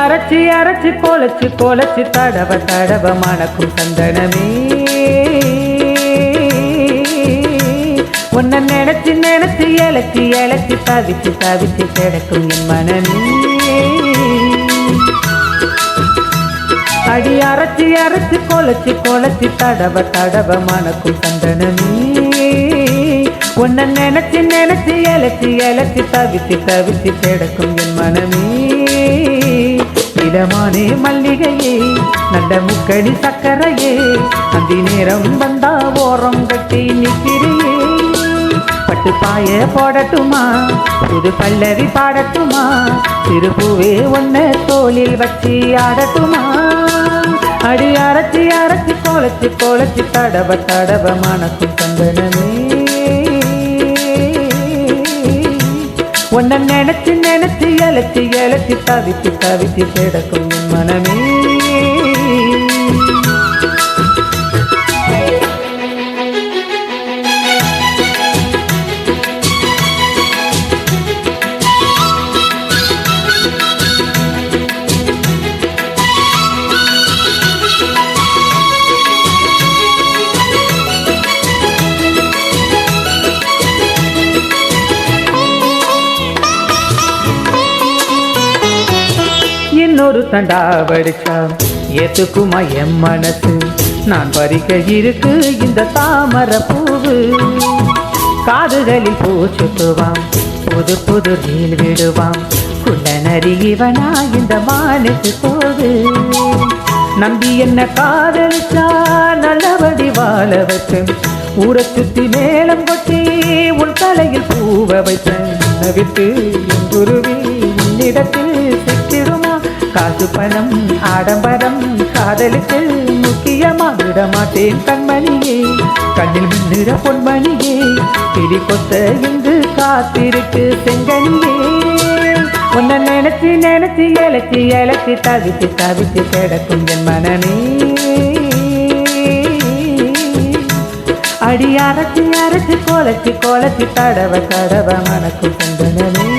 அரைச்சி அரைச்சி கோலச்சு கோலச்சு தடவ தடவ மணக்கும் சந்தனமே. உன்னை நினைச்சு நினைச்சு இழைச்சி இழைச்சி தவிச்சு தவிச்சு கிடக்கும் என் மனமே. அடி அரைச்சி அரைச்சி கொலைச்சு கொலைச்சு தடவ தடவ மணக்கும் சந்தனமே. உன்னை நினைச்சு நினைச்சு இழைச்சி இழைச்சி தவிச்சு தவிச்சு கிடக்கும் என் மனமே. இடமானே மல்லிகையே நல்ல முக்கடி சக்கரையே அந்தி நேரம் வந்தா ஓரம் கட்டி நிற்கிறியே. பட்டு பாய போடட்டுமா புது பல்லவி பாடட்டுமா திருப்பூவே ஒன்ன தோளில் வச்சு ஆடட்டுமா? அடி அரைச்சி அரைச்சி கோலச்சு கோலச்சு தடவ தடவ மனசு சந்தனமே நினைச்சு நினைச்சு இழைச்சி தவித்து தவித்து கிடக்கும் மனமே. இன்னொரு தண்டா வடிச்சா? ஏத்துக்குமா என் மனசு. நான் பறிக்க இருக்கு இந்த தாமர பூவு. காதுகளில் பூச்சுக்குவான் புது புது நீல் விடுவான் குள்ள நரி இவனா இந்த மானுக்கு போது நம்பி என்ன காதலிச்சா? நல்லபடி வாழ வைப்பேன். ஊரை சுத்தி மேலம் கொட்டி உன் தலையில் பூவ வைப்பேன். விட்டு குருவி உன்னிடத்தில் காசு பணம் ஆடம்பரம் காதலுக்கு முக்கியமா விட மாட்டேன் கண்மணியே. கண்ணில் மின்னுற பொன்மணியே பிடி கொத்த இங்கு காத்திருக்கு செங்கனியே. உன்னை நினைச்சு நினைச்சு இழைச்சி இழைச்சி தவிச்சு தவிச்சு கிடக்கும் என் மனமே. அடி அரைச்சி அரைச்சி கோலச்சி கோலச்சி தடவ தடவ மனக்கு சந்தனமே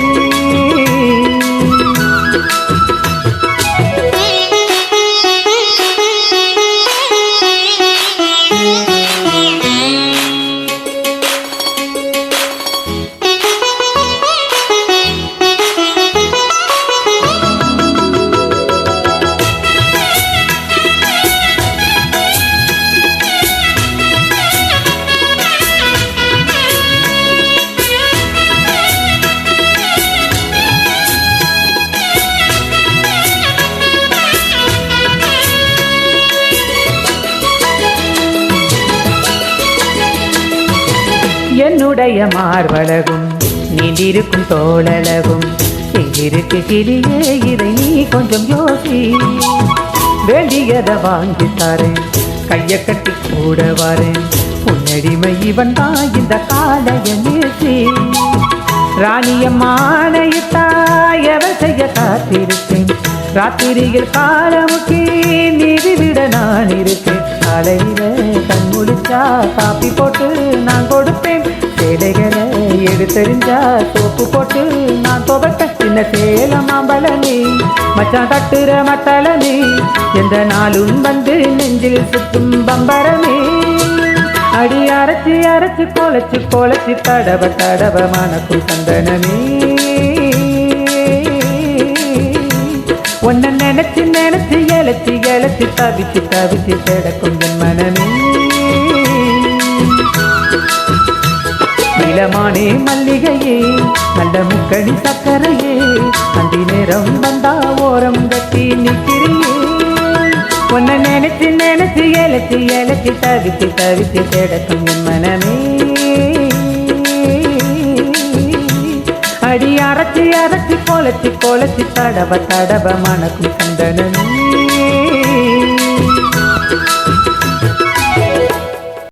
உடைய மார்பழகும் நீண்டிருக்கும் தோளழகும் எங்கிருக்கு கிளியே இதை நீ கொஞ்சம் யோசி. வேண்டியதை வாங்கி தாரேன். கைய கட்டி கூட வரேன். உன்னடிமை இவன் தான் இந்த காலைய நேசி ராணியம்மானையிட்டா எவன் செய்ய காத்திருக்கேன். ராத்திரியில் காலமுக்கி நீதி விட நான் இருக்கேன். காலையில கண் முடிச்சா காப்பி போட்டு நான் கொடுப்பேன். எடுத்தெறிஞ்சா சோப்பு போட்டு நான் துவக்க சின்ன சேலம் மாம்பழனி மச்சான் தட்டுற மட்டளனி எந்த நாளும் வந்து நெஞ்சில் சுத்தும் பம்பரமே. அடி அரைச்சி அரைச்சி கொலைச்சி கொலைச்சி தடவ தடவ மனக்குள் சந்தனமே. உன்னை நினைச்சு நினைச்சு இழைச்சி இழைச்சி தவிச்சு தவிச்சு கிடக்கும் என் மனமே. இளமானே மல்லிகையே நல்ல முக்கணி சக்கரையே அந்தி நேரம் வந்தா ஓரம் கட்டி நிற்கிறியே. உன்னை நினைச்சு நினைச்சு இழைச்சி இழைச்சி தவிச்சு தவிச்சு கிடக்கும் என் மனமே. அடி அரைச்சி அரைச்சி கொலைச்சி கொலைச்சி தடவ தடவ மணக்கும் சந்தனமே.